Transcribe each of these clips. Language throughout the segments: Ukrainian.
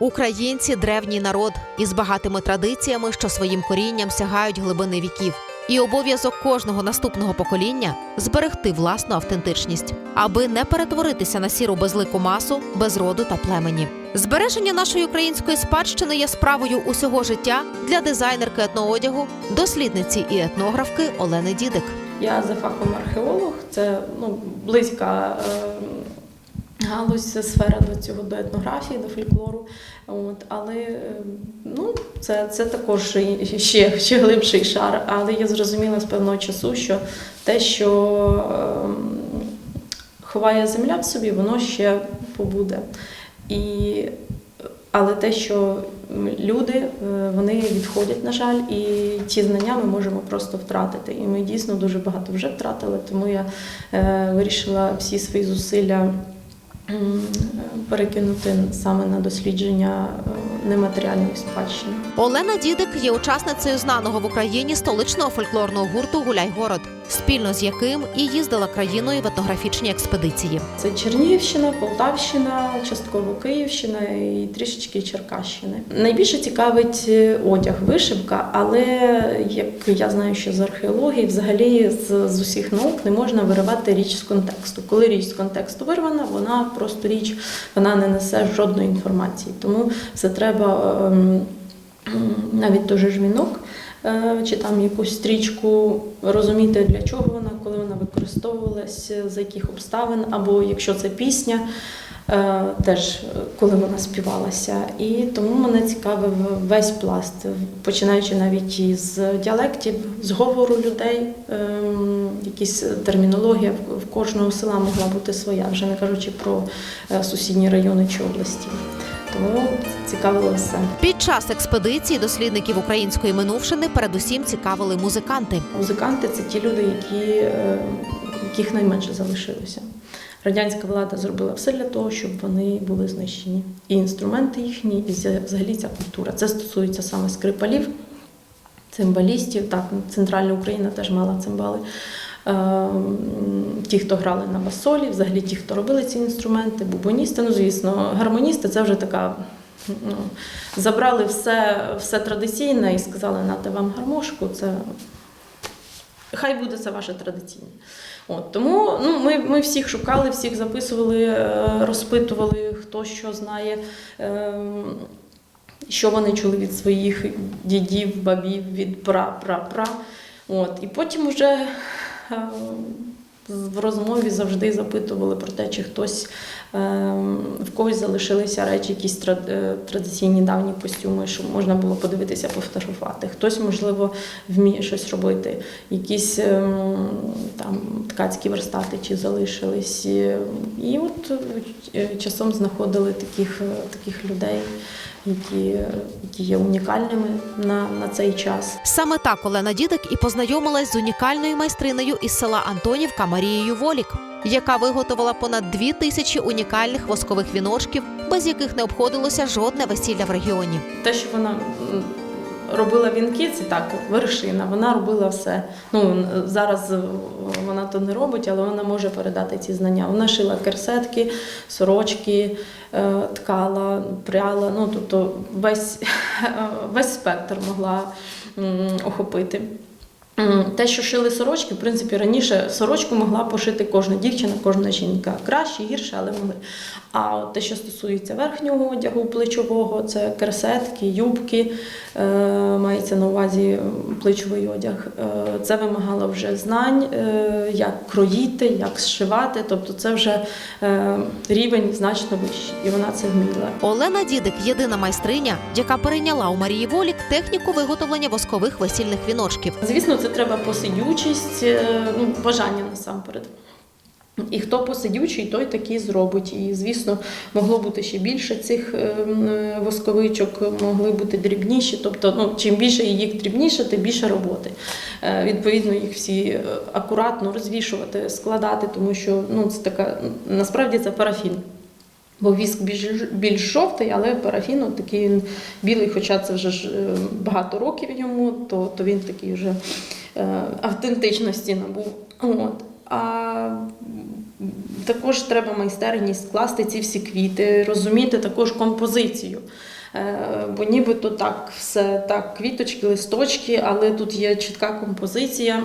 Українці древній народ із багатими традиціями, що своїм корінням сягають глибини віків. І обов'язок кожного наступного покоління зберегти власну автентичність, аби не перетворитися на сіру безлику масу без роду та племені. Збереження нашої української спадщини є справою усього життя для дизайнерки етноодягу, дослідниці і етнографки Олени Дідик. Я за фахом археолог, це ну, близька е, галузь, сфера до цього, до етнографії, до фольклору. От, але е, ну, це, це також ще, ще глибший шар. Але я зрозуміла з певного часу, що те, що е, ховає земля в собі, воно ще побуде. І, але те, що люди е, вони відходять, на жаль, і ті знання ми можемо просто втратити. І ми дійсно дуже багато вже втратили, тому я е, вирішила всі свої зусилля перекинути саме на дослідження е, нематеріальної спадщини. Олена Дідик є учасницею знаного в Україні столичного фольклорного гурту Гуляй-город, спільно з яким і їздила країною в етнографічні експедиції. Це Чернігівщина, Полтавщина, частково Київщина і трішечки Черкащини. Найбільше цікавить е, одяг, вишивка, але як я знаю, що з археології, взагалі з, з усіх наук не можна виривати річ з контексту. Коли річ з контексту вирвана, вона просто річ, вона не несе жодної інформації. Тому це треба ем, навіть той же ж вінок. е, Чи там якусь стрічку розуміти, для чого вона, коли вона використовувалась, за яких обставин, або якщо це пісня, е, теж е, коли вона співалася. І тому мене цікавив весь пласт, починаючи навіть із діалектів, з говору людей, якісь термінологія в- кожного села могла бути своя, вже не кажучи про е, сусідні райони чи області. Тому цікавило все. Під час експедиції дослідників української минувшини передусім цікавили музиканти. Музиканти це ті люди, які, е, яких найменше залишилося. Радянська влада зробила все для того, щоб вони були знищені. І інструменти їхні, і взагалі ця культура. Це стосується саме скрипалів, цимбалістів. Так, центральна Україна теж мала цимбали. Е, Ті, хто грали на басолі, взагалі ті, хто робили ці інструменти, бубоністи, ну звісно, гармоністи це вже така. Ну, забрали все, все традиційне і сказали, нате вам гармошку, це хай буде це ваше традиційне. От, тому ну, ми, ми всіх шукали, всіх записували, е, розпитували, хто що знає, ем, що вони чули від своїх дідів, бабів, від пра-пра-пра. От, і потім вже е, в розмові завжди запитували про те, чи хтось ем, в когось залишилися речі, якісь е, традиційні давні костюми, щоб можна було подивитися, пофотографувати. Хтось, можливо, вміє щось робити, якісь ем, там ткацькі верстати чи залишились. І, і от е, часом знаходили таких, е, таких людей, які, які є унікальними на, на цей час. Саме так Олена Дідик і познайомилась з унікальною майстринею із села Антонівка Марією Волік, яка виготовила понад дві тисячі унікальних воскових віночків, без яких не обходилося жодне весілля в регіоні. Те, що вона робила вінки, це так, вершина. Вона робила все. Ну зараз е, вона то не робить, але вона може передати ці знання. Вона шила керсетки, сорочки, е, ткала, пряла. Ну тобто весь, весь спектр могла охопити. М, Те, що шили сорочки, в принципі, раніше сорочку могла пошити кожна дівчина, кожна жінка. Краще, гірше, але могли. А те, що стосується верхнього одягу, плечового, це керсетки, юбки, е, мається на увазі плечовий одяг. Е, це вимагало вже знань, е, як кроїти, як зшивати. Тобто це вже е, рівень значно вищий, і вона це вміла. Олена Дідик єдина майстриня, яка перейняла у Марії Волік техніку виготовлення воскових весільних віночків. Звісно, це треба посидючість, е, ну, бажання насамперед. І хто посидючий, той такий зробить. І, звісно, могло бути ще більше цих е, восковичок, могли бути дрібніші. Тобто, ну, чим більше їх дрібніше, тим більше роботи. Е, Відповідно, їх всі е, акуратно розвішувати, складати, тому що ну, це така, насправді це парафін. Бо віск більш, більш жовтий, але парафін от такий білий, хоча це вже ж багато років йому, то, то він такий вже автентичності набув. От. А також треба майстерність скласти ці всі квіти, розуміти також композицію. Е, Бо нібито так, все так, квіточки, листочки, але тут є чітка композиція,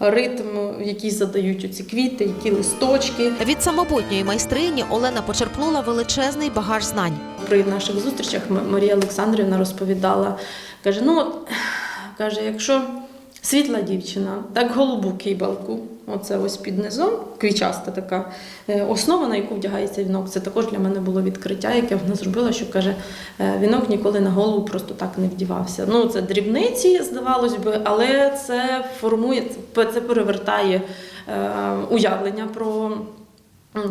ритм, який задають оці квіти, які листочки. Від самобутньої майстрині Олена почерпнула величезний багаж знань. При наших зустрічах Марія Олександрівна розповідала, каже: ну, от, каже, якщо світла дівчина, так голубу кибалку, оце ось під низом, квічаста така е, основа, на яку вдягається вінок, це також для мене було відкриття, яке вона зробила, що каже, е, вінок ніколи на голову просто так не вдівався. Ну, це дрібниці, здавалось би, але це формує, це перевертає е, уявлення про.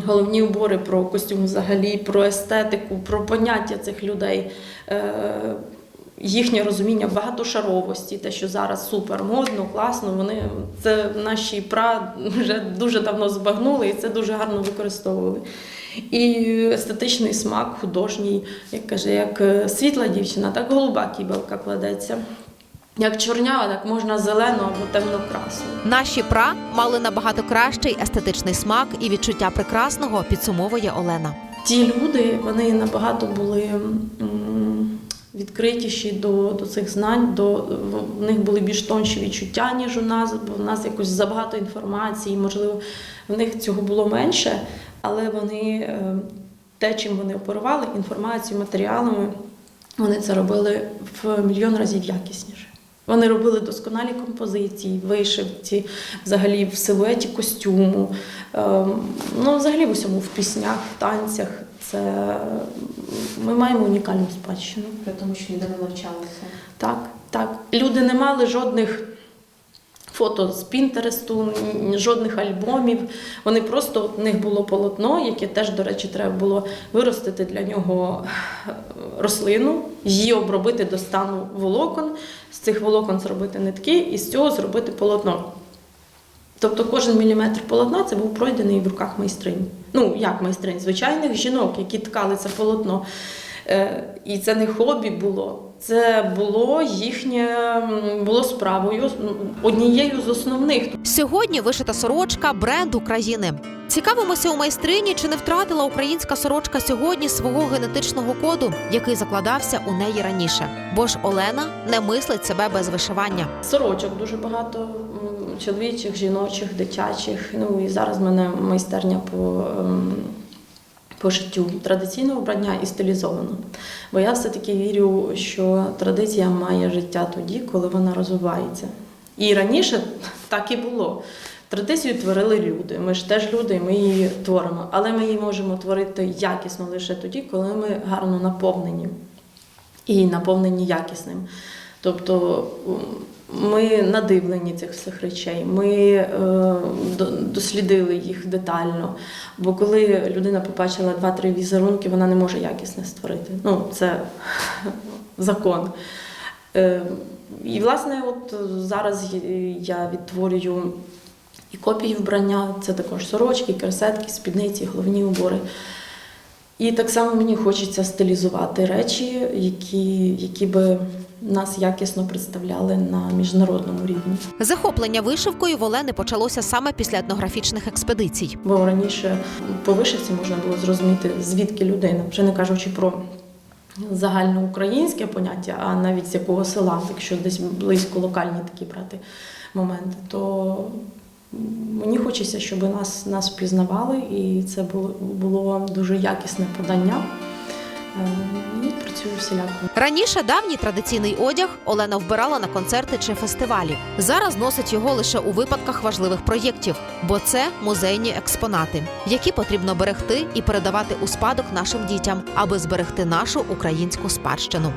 Головні убори про костюм взагалі, про естетику, про поняття цих людей, їхнє розуміння багатошаровості, те, що зараз супер модно, класно. Вони це наші пра вже дуже давно збагнули і це дуже гарно використовували. І естетичний смак художній, як каже, як е, світла дівчина, так голуба кібелка кладеться. Як чорнява, так можна зелену або темно-красну. Наші пра мали набагато кращий естетичний смак і відчуття прекрасного, підсумовує Олена. ті люди вони набагато були м, відкритіші до, до цих знань, до, в них були більш тонші відчуття, ніж у нас, бо в нас якось забагато інформації, можливо, в них цього було менше, але вони е, те, чим вони оперували, інформацією, матеріалами, вони це робили в мільйон разів якісніше. Вони робили досконалі композиції, вишивці, взагалі в силуеті костюму, ем, ну, взагалі в усьому, в піснях, в танцях. Це ми маємо унікальну спадщину. При тому, що ніде не навчалися. Так, так. Люди не мали жодних фото з Пінтересту, жодних альбомів. Вони просто от в них було полотно, яке теж, до речі, треба було виростити для нього е, рослину, її обробити до стану волокон, з цих волокон зробити нитки і з цього зробити полотно. Тобто кожен міліметр полотна це був пройдений в руках майстринь. Ну, як майстринь, звичайних жінок, які ткали це полотно. Е, І це не хобі було. Це було їхнє було справою однією з основних. Сьогодні вишита сорочка бренд України. Цікавимося у майстрині, чи не втратила українська сорочка сьогодні свого генетичного коду, який закладався у неї раніше. Бо ж Олена не мислить себе без вишивання. Сорочок дуже багато чоловічих, жіночих, дитячих. Ну і зараз в мене майстерня по, ем, по життю традиційного вбрання і стилізовано. Бо я все-таки вірю, що традиція має життя тоді, коли вона розвивається. І раніше так і було. Традицію творили люди. Ми ж теж люди, ми її творимо. Але ми її можемо творити якісно лише тоді, коли ми гарно наповнені і наповнені якісним. Тобто ми надивлені цих всіх речей, ми е, дослідили їх детально. Бо коли людина побачила два-три візерунки, вона не може якісне створити. Ну, це закон. Е, і, власне, от зараз я відтворюю і копії вбрання, це також сорочки, керсетки, спідниці, головні убори. І так само мені хочеться стилізувати речі, які, які би нас якісно представляли на міжнародному рівні. Захоплення вишивкою в Олени почалося саме після етнографічних експедицій. Бо раніше по вишивці можна було зрозуміти, звідки людина, вже не кажучи про загальноукраїнське поняття, а навіть з якого села, якщо десь близько локальні такі брати моменти, то мені хочеться, щоб нас, нас впізнавали, і це було, було дуже якісне подання. Е, І працюю всіляко. Раніше давній традиційний одяг Олена вбирала на концерти чи фестивалі. Зараз носить його лише у випадках важливих проєктів, бо це музейні експонати, які потрібно берегти і передавати у спадок нашим дітям, аби зберегти нашу українську спадщину.